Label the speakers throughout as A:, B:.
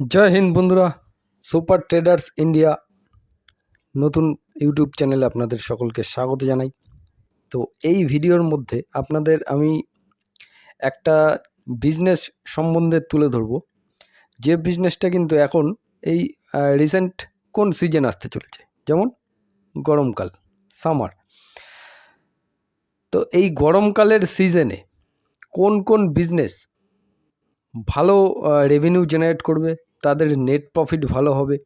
A: জয় হিন্দ বন্ধুরা, super traders India নতুন YouTube চ্যানেলে আপনাদের সকলকে স্বাগত জানাই। তো এই ভিডিওর মধ্যে আপনাদের আমি একটা বিজনেস সম্বন্ধে তুলে ধরবো। যে বিজনেসটা কিন্তু এখন এই রিসেন্ট কোন সিজন আসতে চলেছে? যেমন গরমকাল সামার তো এই গরমকালের সিজনে কোন কোন বিজনেস ভালো রেভিনিউ জেনারেট করবে? তাদের নেট প্রফিট ভালো হবে।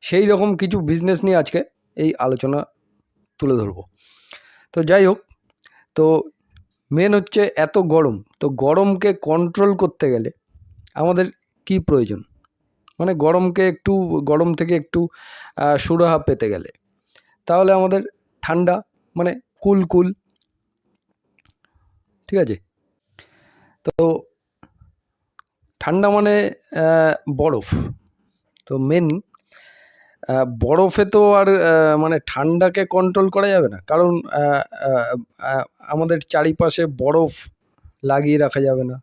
A: সেই রকম কিছু বিজনেস নিয়ে আজকে এই আলোচনা তুলে ধরবো। তো যাই হোক, তো মেন হচ্ছে এত গরম। তো গরমকে কন্ট্রোল করতে গেলে আমাদের কি প্রয়োজন? মানে গরমকে একটু, গরম থেকে একটু সুরাহা পেতে গেলে। তাহলে আমাদের ঠান্ডা মানে কুল কুল। ঠিক আছে? তো ঠান্ডা মানে বরফ। তো মেন বরফে তো আর মানে ঠান্ডাকে কন্ট্রোল করা যাবে না। কারণ আমাদের চারিপাশে বরফ লাগিয়ে রাখা যাবে না।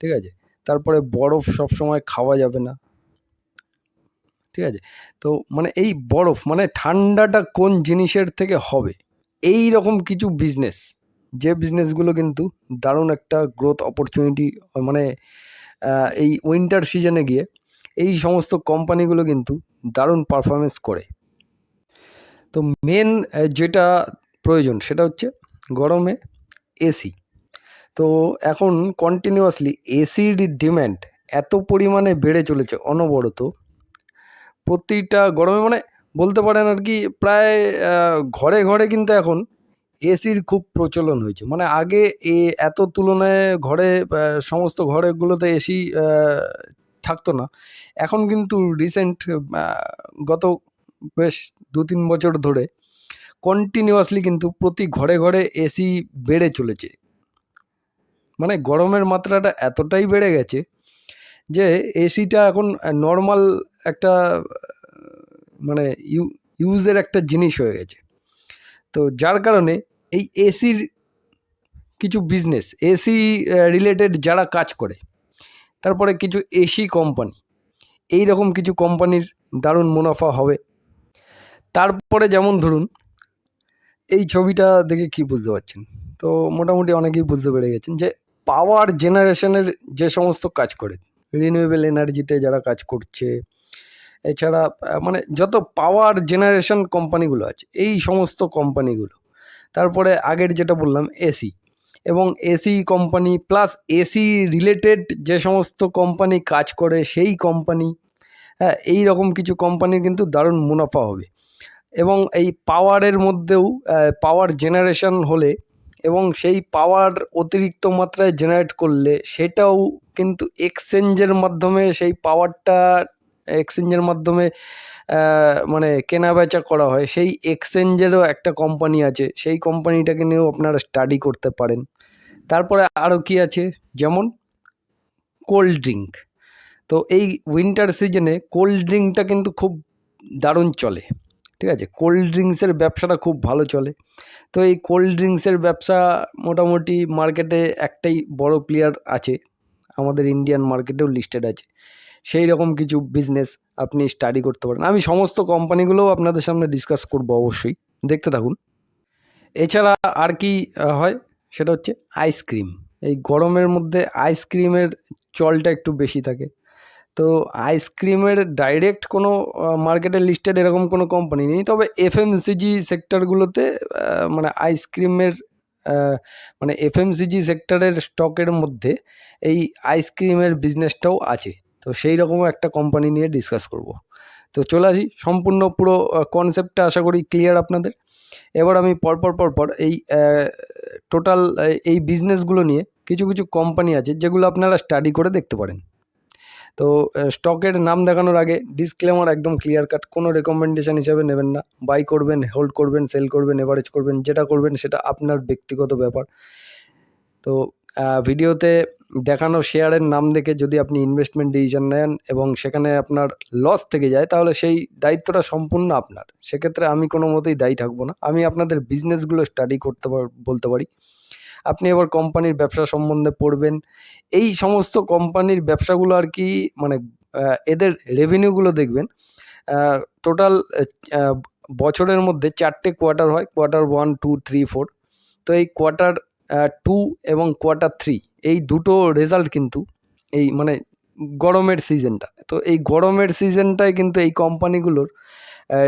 A: ঠিক আছে? তারপরে বরফ সব সময় খাওয়া যাবে না। ঠিক আছে? তো মানে এই বরফ মানে ঠান্ডাটা কোন জিনিসের থেকে হবে? এই রকম কিছু বিজনেস যে বিজনেসগুলো কিন্তু দারুণ একটা গ্রোথ অপরচুনিটি মানে এই উইন্টার সিজনে গিয়ে এই সমস্ত কোম্পানিগুলো কিন্তু দারুণ পারফরমেন্স করে। তো মেন যেটা প্রয়োজন সেটা হচ্ছে গরমে এসি তো এখন কন্টিনিউয়াসলি এসির ডিম্যান্ড এত পরিমাণে বেড়ে চলেছে অনবরত। প্রতিটা গরমে মানে বলতে পারেন আর কি, প্রায় ঘরে ঘরে কিন্তু এখন এসির খুব প্রচলন হয়েছে। মানে আগে এ এত তুলনায় ঘরে সমস্ত ঘরেগুলোতে এসি থাকতো না। এখন কিন্তু রিসেন্ট গত বেশ দু তিন বছর ধরে কন্টিনিউয়াসলি কিন্তু প্রতি ঘরে ঘরে এসি বেড়ে চলেছে। মানে গরমের মাত্রাটা এতটাই বেড়ে গেছে যে এসিটা এখন নর্মাল একটা মানে ইউ ইউজের একটা জিনিস হয়ে গেছে। তো যার কারণে এই এসির কিছু বিজনেস এসি রিলেটেড যারা কাজ করে, তারপরে কিছু এসি কোম্পানি এই রকম কিছু কোম্পানির দারুণ মুনাফা হবে। তারপরে যেমন ধরুন, এই ছবিটা দেখে কি বুঝতে পারছেন? তো মোটামুটি অনেকেই বুঝতে পেরে গেছেন যে পাওয়ার জেনারেশনের যে সমস্ত কাজ করে রিনিউয়েবল এনার্জিতে যারা কাজ করছে, এছাড়া মানে যত পাওয়ার জেনারেশন কোম্পানিগুলো আছে, এই সমস্ত কোম্পানিগুলো তারপরে আগের যেটা বললাম, এসি। এবং AC company plus AC related যে সমস্ত কোম্পানি কাজ করে সেই কোম্পানি হ্যাঁ এই রকম কিছু কোম্পানির কিন্তু দারুণ মুনাফা হবে। এবং এই পাওয়ারের মধ্যেও পাওয়ার জেনারেশন হলে এবং সেই পাওয়ার অতিরিক্ত মাত্রায় জেনারেট করলে সেটাও কিন্তু এক্সচেঞ্জের মাধ্যমে সেই পাওয়ারটা এক্সচেঞ্জের মাধ্যমে মানে কেনা বেচা করা হয়। সেই এক্সচেঞ্জেরও একটা কোম্পানি আছে। সেই কোম্পানিটাকে নিয়েও আপনারা স্টাডি করতে পারেন। তারপরে আরও কি আছে? যেমন কোল্ড ড্রিঙ্ক তো এই উইন্টার সিজনে কোল্ড ড্রিঙ্কটা কিন্তু খুব দারুণ চলে। ঠিক আছে? কোল্ড ড্রিঙ্কসের ব্যবসাটা খুব ভালো চলে। তো এই কোল্ড ড্রিঙ্কসের ব্যবসা মোটামুটি মার্কেটে একটাই বড় প্লেয়ার আছে। আমাদের ইন্ডিয়ান মার্কেটেও লিস্টেড আছে। সেই রকম কিছু বিজনেস আপনি স্টাডি করতে পারেন। আমি সমস্ত কোম্পানিগুলোও আপনাদের সামনে ডিসকাস করব অবশ্যই। দেখতে থাকুন। এছাড়া আর কি হয়? সেটা হচ্ছে আইসক্রিম এই গরমের মধ্যে আইসক্রিমের চলটা একটু বেশি থাকে। তো আইসক্রিমের ডাইরেক্ট কোনো মার্কেটে লিস্টেড এরকম কোনো কোম্পানি নেই। তবে এফএমসিজি সেক্টরগুলোতে মানে আইসক্রিমের মানে এফএমসিজি সেক্টরের স্টকের মধ্যে এই আইসক্রিমের বিজনেসটাও আছে। তো সেই রকমও একটা কোম্পানি নিয়ে ডিসকাস করব। তো চলে আসি, সম্পূর্ণ পুরো কনসেপ্টটা আশা করি ক্লিয়ার আপনাদের। এবার আমি পরপর পরপর এই টোটাল এই বিজনেসগুলো নিয়ে কিছু কিছু কোম্পানি আছে যেগুলো আপনারা স্টাডি করে দেখতে পারেন। তো স্টকের নাম দেখানোর আগে ডিসক্লেমার একদম ক্লিয়ার কাট কোনো রেকমেন্ডেশন হিসাবে নেবেন না। বাই করবেন হোল্ড করবেন সেল করবেন এভারেজ করবেন, যেটা করবেন সেটা আপনার ব্যক্তিগত ব্যাপার। তো ভিডিওতে দেখানো শেয়ারের নাম দেখে যদি আপনি ইনভেস্টমেন্ট ডিসিশন নেন এবং সেখানে আপনার লস থেকে যায়, তাহলে সেই দায়িত্বটা সম্পূর্ণ আপনার। সেক্ষেত্রে আমি কোনো মতেই দায়ী থাকব না। আমি আপনাদের বিজনেসগুলো স্টাডি করতে বলতে পারি। আপনি এবার কোম্পানির ব্যবসা সম্বন্ধে পড়বেন। এই সমস্ত কোম্পানির ব্যবসাগুলো আর কি মানে এদের রেভিনিউগুলো দেখবেন। টোটাল বছরের মধ্যে চারটে কোয়ার্টার হয়। Quarter one two three four তো এই কোয়ার্টার টু এবং কোয়ার্টার থ্রি এই দুটো রেজাল্ট কিন্তু এই মানে গরমের সিজনটা তো এই গরমের সিজনটায় কিন্তু এই কোম্পানিগুলোর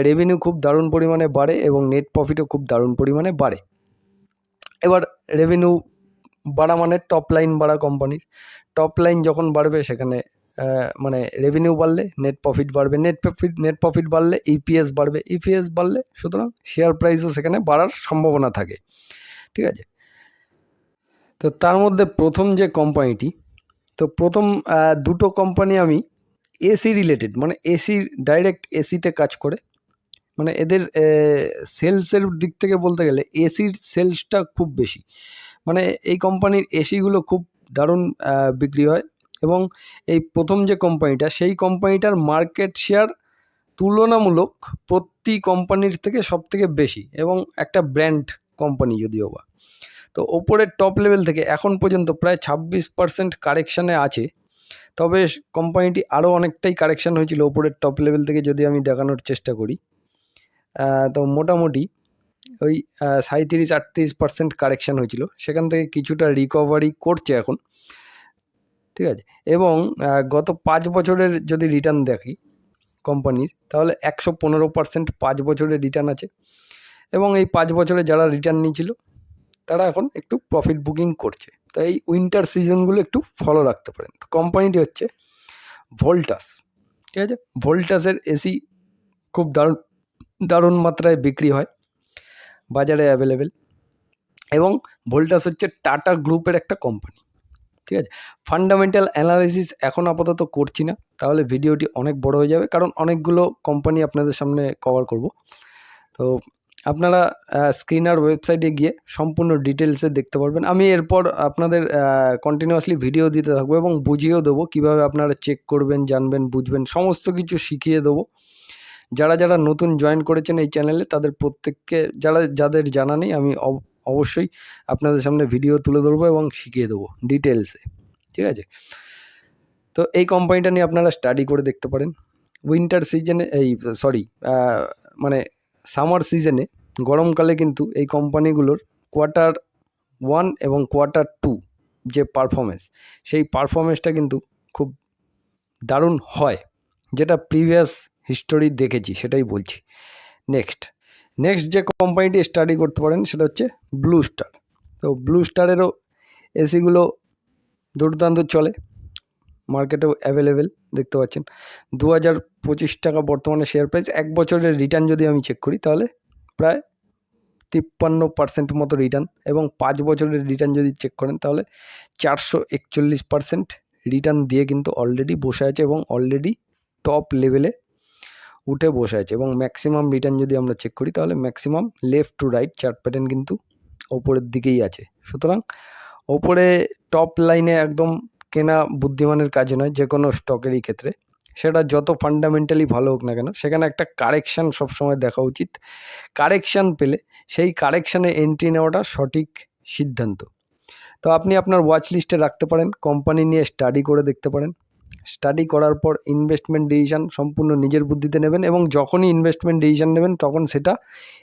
A: রেভিনিউ খুব দারুণ পরিমাণে বাড়ে এবং নেট প্রফিটও খুব দারুণ পরিমাণে বাড়ে। এবার রেভিনিউ বাড়া মানে টপ লাইন বাড়া কোম্পানির টপ লাইন যখন বাড়বে সেখানে মানে রেভিনিউ বাড়লে নেট প্রফিট বাড়বে। নেট প্রফিট নেট প্রফিট বাড়লে ইপিএস বাড়বে। ইপিএস বাড়লে সুতরাং শেয়ার প্রাইসও সেখানে বাড়ার সম্ভাবনা থাকে। ঠিক আছে? তো তার মধ্যে প্রথম যে কোম্পানিটি, তো প্রথম দুটো কোম্পানি আমি এসি রিলেটেড মানে এসি, ডাইরেক্ট এসিতে কাজ করে। মানে এদের সেলসের দিক থেকে বলতে গেলে এসির সেলসটা খুব বেশি। মানে এই কোম্পানির এসিগুলো খুব দারুণ বিক্রি হয় এবং এই প্রথম যে কোম্পানিটা, সেই কোম্পানিটার মার্কেট শেয়ার তুলনামূলক প্রতি কোম্পানির থেকে সব থেকে বেশি এবং একটা ব্র্যান্ড কোম্পানি যদিও বা। তো ওপরের টপ লেভেল থেকে এখন পর্যন্ত প্রায় ছাব্বিশ পার্সেন্ট কারেকশানে আছে। তবে কোম্পানিটি আরও অনেকটাই কারেকশান হয়েছিল ওপরের টপ লেভেল থেকে যদি আমি দেখানোর চেষ্টা করি। তো মোটামুটি ওই সাঁত্রিশ আটত্রিশ পার্সেন্ট কারেকশান হয়েছিল। সেখান থেকে কিছুটা রিকভারি করছে এখন। ঠিক আছে? এবং গত পাঁচ বছরের যদি রিটার্ন দেখি কোম্পানির তাহলে একশো পনেরো পার্সেন্ট পাঁচ বছরের রিটার্ন আছে। এবং এই পাঁচ বছরে যারা রিটার্ন নিয়েছিল তারা এখন একটু প্রফিট বুকিং করছে। তো এই উইন্টার সিজনগুলো একটু ফলো রাখতে পারেন। তো কোম্পানিটি হচ্ছে ভোল্টাস ঠিক আছে? ভোল্টাসের এসি খুব দারুণ দারুণ মাত্রায় বিক্রি হয়। বাজারে অ্যাভেলেবেল এবং ভোল্টাস হচ্ছে টাটা গ্রুপের একটা কোম্পানি ঠিক আছে? ফান্ডামেন্টাল অ্যানালাইসিস এখন আপাতত করছি না। তাহলে ভিডিওটি অনেক বড় হয়ে যাবে। কারণ অনেকগুলো কোম্পানি আপনাদের সামনে কভার করব। তো আপনারা স্ক্রিনার ওয়েবসাইটে গিয়ে সম্পূর্ণ ডিটেলসে দেখতে পারবেন। আমি এরপর আপনাদের কন্টিনিউয়াসলি ভিডিও দিতে থাকব এবং বুঝিয়েও দেবো কীভাবে আপনারা চেক করবেন, জানবেন, বুঝবেন, সমস্ত কিছু শিখিয়ে দেবো। যারা যারা নতুন জয়েন করেছেন এই চ্যানেলে তাদের প্রত্যেককে, যারা, যাদের জানা নেই, আমি অব- অবশ্যই আপনাদের সামনে ভিডিও তুলে ধরবো এবং শিখিয়ে দেবো ডিটেলসে ঠিক আছে? তো এই কোম্পানিটা নিয়ে আপনারা স্টাডি করে দেখতে পারেন। উইন্টার সিজনে এই সরি মানে সামার সিজনে গরমকালে কিন্তু এই কোম্পানিগুলোর কোয়ার্টার ওয়ান এবং কোয়ার্টার টু যে পারফরমেন্স, সেই পারফরমেন্সটা কিন্তু খুব দারুণ হয়, যেটা প্রিভিয়াস হিস্টোরি দেখেছি, সেটাই বলছি। নেক্সট নেক্সট যে কোম্পানিটি স্টাডি করতে পারেন সেটা হচ্ছে ব্লু স্টার। তো ব্লু স্টারেরও এসিগুলো দুর্দান্ত চলে, মার্কেটেও অ্যাভেলেবেল। দেখতে পাচ্ছেন। দু হাজার পঁচিশ টাকা বর্তমানে শেয়ার প্রাইস এক বছরের রিটার্ন যদি আমি চেক করি তাহলে প্রায় তিপ্পান্ন পার্সেন্ট মতো রিটার্ন এবং পাঁচ বছরের রিটার্ন যদি চেক করেন তাহলে চারশো একচল্লিশ পার্সেন্ট রিটার্ন দিয়ে কিন্তু অলরেডি বসে আছে এবং অলরেডি টপ লেভেলে উঠে বসে আছে এবং ম্যাক্সিমাম রিটার্ন যদি আমরা চেক করি তাহলে maximum left to right chart pattern কিন্তু ওপরের দিকেই আছে। সুতরাং ওপরে টপ লাইনে একদম কেনা বুদ্ধিমানের কাজ নয় যে কোনো স্টকেরই ক্ষেত্রে। সেটা যত ফান্ডামেন্টালি ভালো হোক না কেন, সেখানে একটা কারেকশান সবসময় দেখা উচিত। কারেকশান পেলে সেই কারেকশানে এন্ট্রি নেওয়াটা সঠিক সিদ্ধান্ত। তো আপনি আপনার ওয়াচ লিস্টে রাখতে পারেন কোম্পানি নিয়ে স্টাডি করে দেখতে পারেন। স্টাডি করার পর ইনভেস্টমেন্ট ডিসিশান সম্পূর্ণ নিজের বুদ্ধিতে নেবেন এবং যখনই ইনভেস্টমেন্ট ডিসিশান নেবেন, তখন সেটা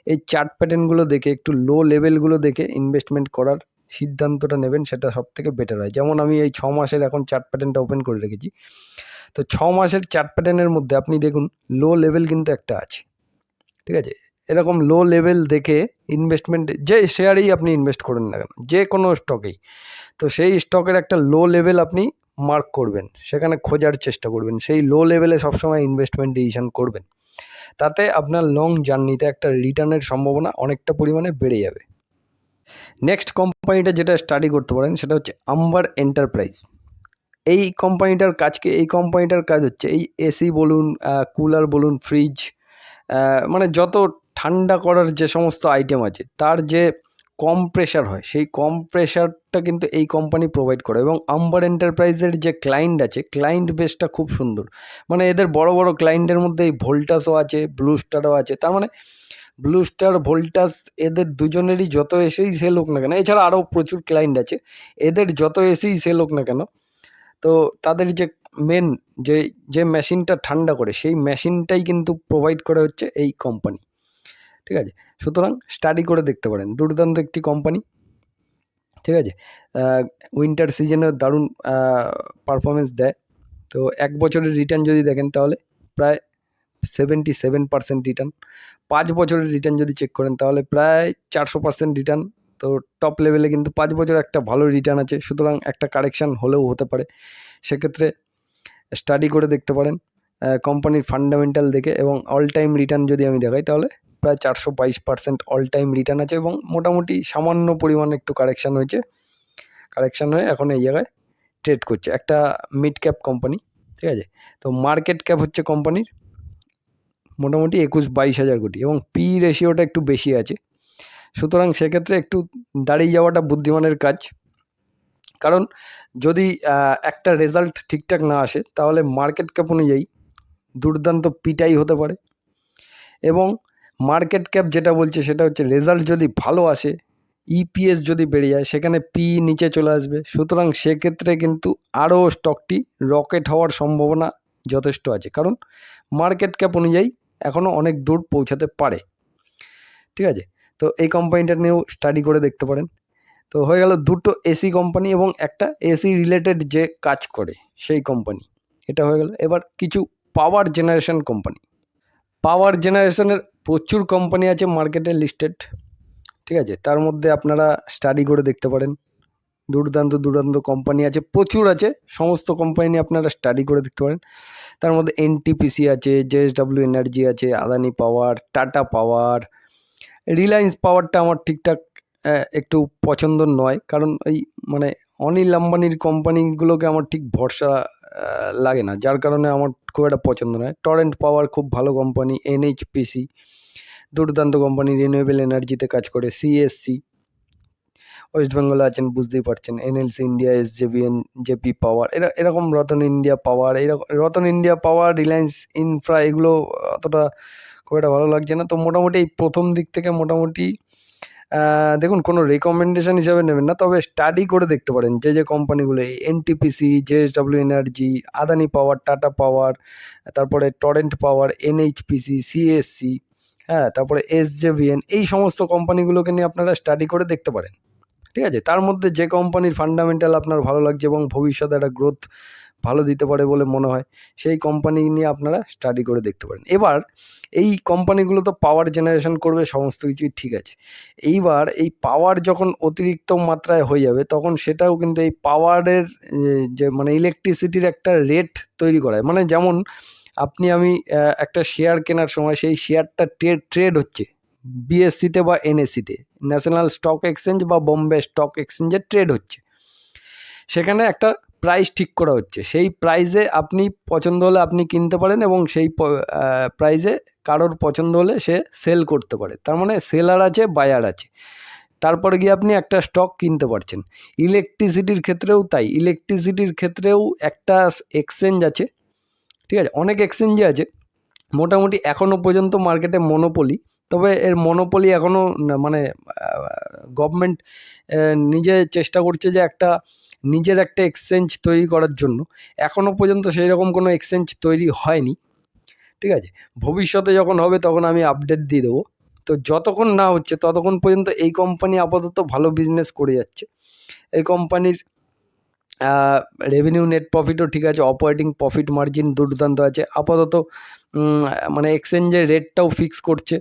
A: এই চার্ট প্যাটার্নগুলো দেখে, একটু লো লেভেলগুলো দেখে ইনভেস্টমেন্ট করার সিদ্ধান্তটা নেবেন সেটা সব থেকে বেটার হয়। যেমন আমি এই ছ মাসের এখন চার্ট প্যাটার্নটা ওপেন করে রেখেছি। তো ছ মাসের চার্ট প্যাটার্নের মধ্যে আপনি দেখুন লো লেভেল কিন্তু একটা আছে। ঠিক আছে? এরকম লো লেভেল দেখে ইনভেস্টমেন্ট যে শেয়ারেই আপনি ইনভেস্ট করেন না কেন, যে কোনো স্টকেই তো সেই স্টকের একটা লো লেভেল আপনি মার্ক করবেন। সেখানে খোঁজার চেষ্টা করবেন। সেই লো লেভেলে সবসময় ইনভেস্টমেন্ট ডিসিশন করবেন। তাতে আপনার লং জার্নিতে একটা রিটার্নের সম্ভাবনা অনেকটা পরিমাণে বেড়ে যাবে। নেক্সট কোম্পানিটা যেটা স্টাডি করতে পারেন, সেটা হচ্ছে আম্বার এন্টারপ্রাইজ এই কোম্পানিটার কাজকে এই কোম্পানিটার কাজ হচ্ছে এই এসি বলুন কুলার বলুন ফ্রিজ মানে যত ঠান্ডা করার যে সমস্ত আইটেম আছে, তার যে কম প্রেশার হয়, সেই কম প্রেশারটা কিন্তু এই কোম্পানি প্রোভাইড করে। এবং আম্বার এন্টারপ্রাইজের যে ক্লায়েন্ট আছে ক্লায়েন্ট বেসটা খুব সুন্দর। মানে এদের বড় বড় ক্লায়েন্টের মধ্যে এই ভোল্টাসও আছে ব্লু স্টারও আছে, তার মানে ব্লু স্টার ভোল্টাস এদের দুজনেরই যত এসেই সেল হোক না কেন, এছাড়া আরও প্রচুর ক্লায়েন্ট আছে, এদের যত এসেই সেল হোক না কেন, তো তাদের যে মেন যে যে মেশিনটা ঠান্ডা করে, সেই মেশিনটাই কিন্তু প্রোভাইড করে হচ্ছে এই কোম্পানি ঠিক আছে? সুতরাং স্টাডি করে দেখতে পারেন, দুর্দান্ত একটি কোম্পানি ঠিক আছে? উইন্টার সিজনে দারুণ পারফরমেন্স দেয়। তো এক বছরের রিটার্ন যদি দেখেন তাহলে, প্রায় সেভেন্টি সেভেন পার্সেন্ট রিটার্ন পাঁচ বছরের রিটার্ন যদি চেক করেন, তাহলে প্রায় চারশো পার্সেন্ট রিটার্ন তো টপ লেভেলে কিন্তু পাঁচ বছর একটা ভালো রিটার্ন আছে, সুতরাং একটা কারেকশান হলেও হতে পারে। সেক্ষেত্রে স্টাডি করে দেখতে পারেন কোম্পানির ফান্ডামেন্টাল দেখে এবং অল টাইম রিটার্ন যদি আমি দেখাই, তাহলে প্রায় চারশো বাইশ পার্সেন্ট অল টাইম রিটার্ন আছে এবং মোটামুটি সামান্য পরিমাণে একটু কারেকশান হয়েছে। কারেকশান হয়ে এখন এই জায়গায় ট্রেড করছে। একটা মিড ক্যাপ কোম্পানি ঠিক আছে? তো মার্কেট ক্যাপ হচ্ছে কোম্পানির মোটামুটি একুশ বাইশ হাজার কোটি এবং পি রেশিওটা একটু বেশি আছে। সুতরাং সেক্ষেত্রে একটু দাঁড়িয়ে যাওয়াটা বুদ্ধিমানের কাজ। কারণ যদি একটা রেজাল্ট ঠিকঠাক না আসে, তাহলে মার্কেট ক্যাপ অনুযায়ী দুর্দান্ত পিটাই হতে পারে। এবং মার্কেট ক্যাপ যেটা বলছে, সেটা হচ্ছে রেজাল্ট যদি ভালো আসে ইপিএস যদি বেড়ে যায়, সেখানে পি নিচে চলে আসবে। সুতরাং সেক্ষেত্রে কিন্তু আরও স্টকটি রকেট হওয়ার সম্ভাবনা যথেষ্ট আছে। কারণ মার্কেট ক্যাপ অনুযায়ী এখনও অনেক দূর পৌঁছাতে পারে। ঠিক আছে? তো এই কোম্পানিটা নিয়েও স্টাডি করে দেখতে পারেন। তো হয়ে গেল দুটো এসি কোম্পানি এবং একটা এসি রিলেটেড যে কাজ করে সেই কোম্পানি এটা হয়ে গেল। এবার কিছু পাওয়ার জেনারেশন কোম্পানি পাওয়ার জেনারেশনের প্রচুর কোম্পানি আছে মার্কেটে লিস্টেড ঠিক আছে? তার মধ্যে আপনারা স্টাডি করে দেখতে পারেন। দুর্দান্ত দুর্দান্ত কোম্পানি আছে। প্রচুর আছে। সমস্ত কোম্পানি আপনারা স্টাডি করে দেখতে পারেন। তার মধ্যে এনটিপিসি আছে জেএসডাব্লিউ এনার্জি আছে Adani power Tata power Reliance পাওয়ারটা আমার ঠিকঠাক একটু পছন্দ নয়। কারণ এই মানে অনিল আম্বানির কোম্পানিগুলোকে আমার ঠিক ভরসা লাগে না। যার কারণে আমার খুব একটা পছন্দ নয়। টরেন্ট পাওয়ার খুব ভালো কোম্পানি এনএইচপিসি দুর্দান্ত কোম্পানি রিনিউয়েবল এনার্জিতে কাজ করে সিএসসি ওয়েস্ট বেঙ্গলে আছেন, বুঝতেই পারছেন। NLC, India, S JVN JP power, এরা, এরকম রতন ইন্ডিয়া পাওয়ার এরকম Ratan India power, Reliance infra, এগুলো অতটা খুব একটা ভালো লাগছে না। তো মোটামুটি এই প্রথম দিক থেকে মোটামুটি দেখুন, কোনো রেকমেন্ডেশন হিসাবে নেবেন না, তবে স্টাডি করে দেখতে পারেন যে যে কোম্পানিগুলো NTPC JSW energy Adani power Tata power তারপরে টরেন্ট পাওয়ার এনএইচপিসি সিএসসি হ্যাঁ তারপরে এস এসজেভিএন এই সমস্ত কোম্পানিগুলোকে নিয়ে আপনারা স্টাডি করে দেখতে পারেন। ঠিক আছে? তার মধ্যে যে কোম্পানির ফান্ডামেন্টাল আপনার ভালো লাগছে এবং ভবিষ্যতে একটা গ্রোথ ভালো দিতে পারে বলে মনে হয়, সেই কোম্পানি নিয়ে আপনারা স্টাডি করে দেখতে পারেন। এবার এই কোম্পানিগুলো তো পাওয়ার জেনারেশন করবে, সমস্ত কিছুই ঠিক আছে। এইবার এই পাওয়ার যখন অতিরিক্ত মাত্রায় হয়ে যাবে, তখন সেটাও কিন্তু এই পাওয়ারের যে মানে ইলেকট্রিসিটির একটা রেট তৈরি করায়। মানে যেমন আপনি আমি একটা শেয়ার কেনার সময় সেই শেয়ারটা ট্রেড ট্রেড হচ্ছে। বিএসসিতে বা এনএসসিতে ন্যাশনাল স্টক এক্সচেঞ্জ বা বোম্বে স্টক এক্সচেঞ্জে ট্রেড হচ্ছে। সেখানে একটা প্রাইস ঠিক করা হচ্ছে। সেই প্রাইসে আপনি পছন্দ হলে আপনি কিনতে পারেন এবং সেই প্রাইসে কারোর পছন্দ হলে সে সেল করতে পারে। তার মানে সেলার আছে বায়ার আছে। তারপরে গিয়ে আপনি একটা স্টক কিনতে পারছেন। ইলেকট্রিসিটির ক্ষেত্রেও তাই। ইলেকট্রিসিটির ক্ষেত্রেও একটা এক্সচেঞ্জ আছে। ঠিক আছে? অনেক এক্সচেঞ্জে আছে। মোটামুটি এখনও পর্যন্ত মার্কেটে মনোপলি তবে এর মনোপলি এখনও মানে গভর্নমেন্ট নিজে চেষ্টা করছে যে একটা, নিজের একটা এক্সচেঞ্জ তৈরি করার জন্য। এখনও পর্যন্ত সেই রকম কোনো এক্সচেঞ্জ তৈরি হয়নি। ঠিক আছে? ভবিষ্যতে যখন হবে তখন আমি আপডেট দিয়ে দেবো। তো যতক্ষণ না হচ্ছে, ততক্ষণ পর্যন্ত এই কোম্পানি আপাতত ভালো বিজনেস করে যাচ্ছে। এই কোম্পানির রেভিনিউ নেট প্রফিটও ঠিক আছে অপারেটিং প্রফিট মার্জিন দুর্দান্ত আছে। আপাতত মানে এক্সচেঞ্জের রেটটাও ফিক্স করছে।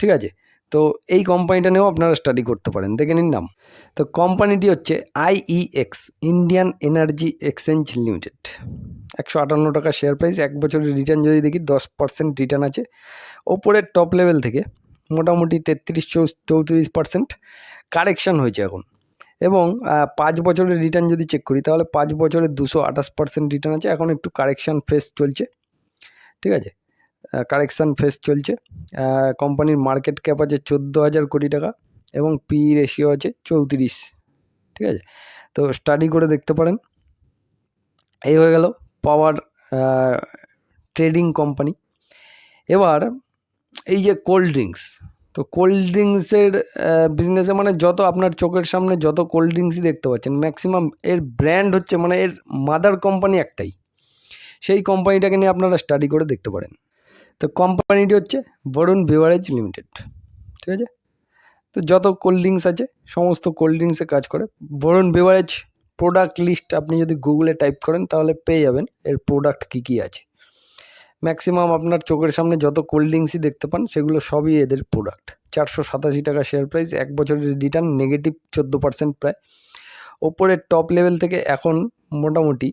A: ঠিক আছে? তো এই কোম্পানিটা নিয়েও আপনারা স্টাডি করতে পারেন। দেখে নিন নাম। তো কোম্পানিটি হচ্ছে IEX Indian energy exchange limited একশো আটান্ন টাকা শেয়ার প্রাইস এক বছরের রিটার্ন যদি দেখি, দশ পার্সেন্ট রিটার্ন আছে। ওপরের টপ লেভেল থেকে মোটামুটি তেত্রিশ চৌত্রিশ পার্সেন্ট কারেকশান হয়েছে এখন। এবং পাঁচ বছরের রিটার্ন যদি চেক করি, তাহলে পাঁচ বছরের দুশো আঠাশ পার্সেন্ট রিটার্ন আছে। এখন একটু কারেকশান ফেস চলছে। ঠিক আছে? কারেকশান ফেস চলছে। কোম্পানির মার্কেট ক্যাপ আছে চোদ্দ হাজার কোটি টাকা এবং পি রেশিও আছে চৌত্রিশ। ঠিক আছে? তো স্টাডি করে দেখতে পারেন। এই হয়ে গেল পাওয়ার ট্রেডিং কোম্পানি এবার, এই যে কোল্ড ড্রিঙ্কস তো কোল্ড ড্রিঙ্কসের বিজনেসে মানে যত আপনার চোখের সামনে যত কোল্ড ড্রিঙ্কসই দেখতে পাচ্ছেন ম্যাক্সিমাম এর ব্র্যান্ড হচ্ছে মানে এর মাদার কোম্পানি একটাই। সেই কোম্পানিটাকে নিয়ে আপনারা স্টাডি করে দেখতে পারেন। তো কোম্পানিটি হচ্ছে বরুণ বেভারেজ লিমিটেড ঠিক আছে? তো যত কোল্ড ড্রিঙ্কস আছে, সমস্ত কোল্ড ড্রিঙ্কসে কাজ করে। বরুণ বেভারেজ প্রোডাক্ট লিস্ট আপনি যদি গুগলে টাইপ করেন, তাহলে পেয়ে যাবেন এর প্রোডাক্ট কী কী আছে। ম্যাক্সিমাম আপনার চোখের সামনে যত কোল্ড ড্রিঙ্কসই দেখতে পান, সেগুলো সবই এদের প্রোডাক্ট চারশো সাতাশি টাকা শেয়ার প্রাইস এক বছরের রিটার্ন নেগেটিভ চোদ্দ পার্সেন্ট প্রায়। ওপরের টপ লেভেল থেকে এখন মোটামুটি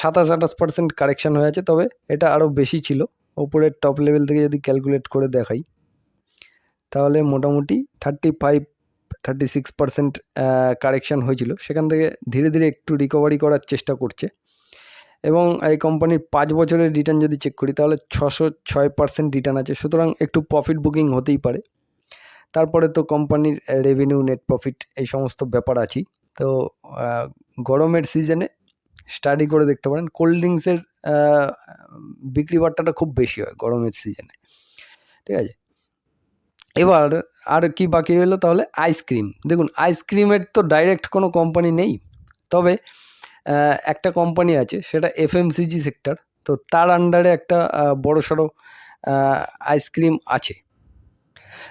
A: সাতাশ আঠাশ পার্সেন্ট কারেকশান হয়ে আছে, তবে এটা আরও বেশি ছিল। ওপরের টপ লেভেল থেকে যদি ক্যালকুলেট করে দেখাই, তাহলে মোটামুটি thirty five thirty six percent correction হয়েছিল। সেখান থেকে ধীরে ধীরে একটু রিকভারি করার চেষ্টা করছে। এবং এই কোম্পানির পাঁচ বছরের রিটার্ন যদি চেক করি, তাহলে ছশো ছয় পার্সেন্ট রিটার্ন আছে। সুতরাং একটু প্রফিট বুকিং হতেই পারে। তারপরে তো কোম্পানির রেভিনিউ নেট প্রফিট এই সমস্ত ব্যাপার আছেই। তো গরমের সিজনে স্টাডি করে দেখতে পারেন কোল্ড ড্রিঙ্কসের বিক্রি বাট্টাটা খুব বেশি হয় গরমের সিজনে ঠিক আছে? এবার আর কি বাকি রইল তাহলে? আইসক্রিম দেখুন আইসক্রিমের তো ডাইরেক্ট কোনো কোম্পানি নেই। তবে একটা কোম্পানি আছে, সেটা এফএমসিজি সেক্টর তো তার আন্ডারে একটা বড় সড়ো আইসক্রিম আছে।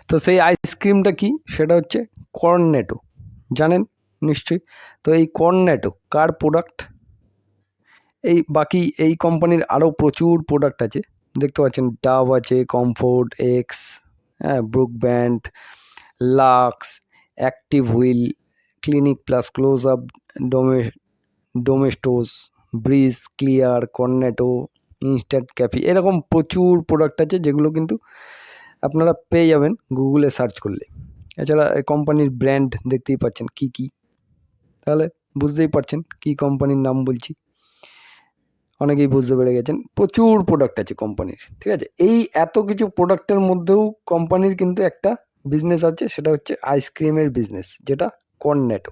A: তো সেই আইসক্রিমটা কি? সেটা হচ্ছে কর্নেটো জানেন? নিশ্চয়ই? তো এই কর্নেটো কার প্রোডাক্ট এই বাকি এই কোম্পানির আরও প্রচুর প্রোডাক্ট আছে। দেখতে পাচ্ছেন ডাভ আছে কমফোর্ট এক্স হ্যাঁ Brooke Bond Lux active wheel clinic plus close up ডোমে Domestos Breeze clear Cornetto instant coffee এরকম প্রচুর প্রোডাক্ট আছে যেগুলো কিন্তু আপনারা পেয়ে যাবেন গুগলে সার্চ করলে। এছাড়া কোম্পানির ব্র্যান্ড দেখতেই পাচ্ছেন কি কি। তাহলে বুঝতেই পারছেন কি কোম্পানির নাম বলছি। অনেকেই বুঝতে পেরে গেছেন। প্রচুর প্রোডাক্ট আছে কোম্পানির ঠিক আছে? এই এত কিছু প্রোডাক্টের মধ্যেও কোম্পানির কিন্তু একটা বিজনেস আছে, সেটা হচ্ছে আইসক্রিমের বিজনেস যেটা কর্নেটো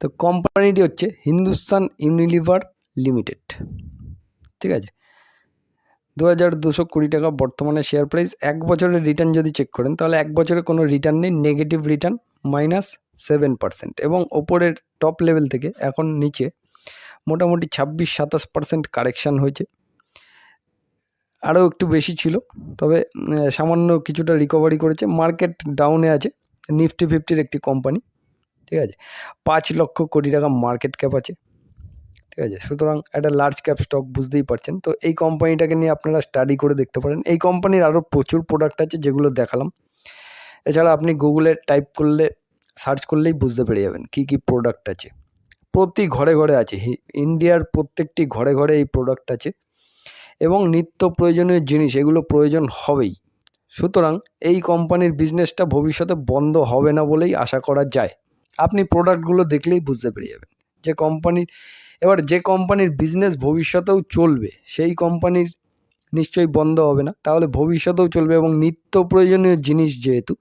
A: তো কোম্পানিটি হচ্ছে হিন্দুস্তান ইউনিলিভার লিমিটেড। ঠিক আছে? দু হাজার দুশো কুড়ি টাকা বর্তমানে শেয়ার প্রাইস এক বছরের রিটার্ন যদি চেক করেন, তাহলে এক বছরে কোনো রিটার্ন নেই negative return minus seven percent এবং ওপরের টপ লেভেল থেকে এখন নিচে মোটামুটি ছাব্বিশ, সাতাশ পার্সেন্ট কারেকশান হয়েছে। আরও একটু বেশি ছিল, তবে সামান্য কিছুটা রিকভারি করেছে। মার্কেট ডাউনে আছে নিফটি ফিফটির একটি কোম্পানি ঠিক আছে? পাঁচ লক্ষ কোটি টাকা মার্কেট ক্যাপ আছে। ঠিক আছে? সুতরাং একটা লার্জ ক্যাপ স্টক বুঝতেই পারছেন। তো এই কোম্পানিটাকে নিয়ে আপনারা স্টাডি করে দেখতে পারেন। এই কোম্পানির আরও প্রচুর প্রোডাক্ট আছে যেগুলো দেখালাম। এছাড়া আপনি গুগলে টাইপ করলে সার্চ করলেই বুঝতে পেরে যাবেন কী কী প্রোডাক্ট আছে। প্রতি ঘরে ঘরে আছে। ইন্ডিয়ার প্রত্যেকটি ঘরে ঘরে এই প্রোডাক্ট আছে। এবং নিত্য প্রয়োজনীয় জিনিস, এগুলো প্রয়োজন হবেই। সুতরাং এই কোম্পানির বিজনেসটা ভবিষ্যতে বন্ধ হবে না বলেই আশা করা যায়। আপনি প্রোডাক্টগুলো দেখলেই বুঝতে পেরে যাবেন। যে কোম্পানির এবার যে কোম্পানির বিজনেস ভবিষ্যতেও চলবে, সেই কোম্পানির নিশ্চয়ই বন্ধ হবে না। তাহলে ভবিষ্যতেও চলবে এবং নিত্য প্রয়োজনীয় জিনিস যেহেতু,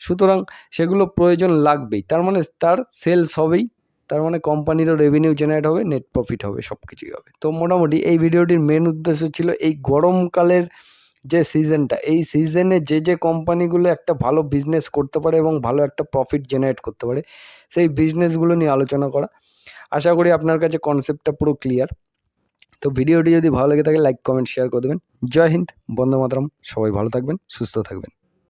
A: সুতরাং সেগুলো প্রয়োজন লাগবেই। তার মানে তার সেলস হবেই, তার মানে কোম্পানিরও রেভিনিউ জেনারেট হবে নেট প্রফিট হবে সব কিছুই হবে। তো মোটামুটি এই ভিডিওটির মেন উদ্দেশ্য ছিল এই গরমকালের যে সিজনটা এই সিজনে যে যে কোম্পানিগুলো একটা ভালো বিজনেস করতে পারে এবং ভালো একটা প্রফিট জেনারেট করতে পারে, সেই বিজনেসগুলো নিয়ে আলোচনা করা। আশা করি আপনার কাছে কনসেপ্টটা পুরো ক্লিয়ার তো ভিডিওটি যদি ভালো লেগে থাকে লাইক কমেন্ট শেয়ার করে দেবেন। জয় হিন্দ, বন্দে মাতরম। সবাই ভালো থাকবেন, সুস্থ থাকবেন।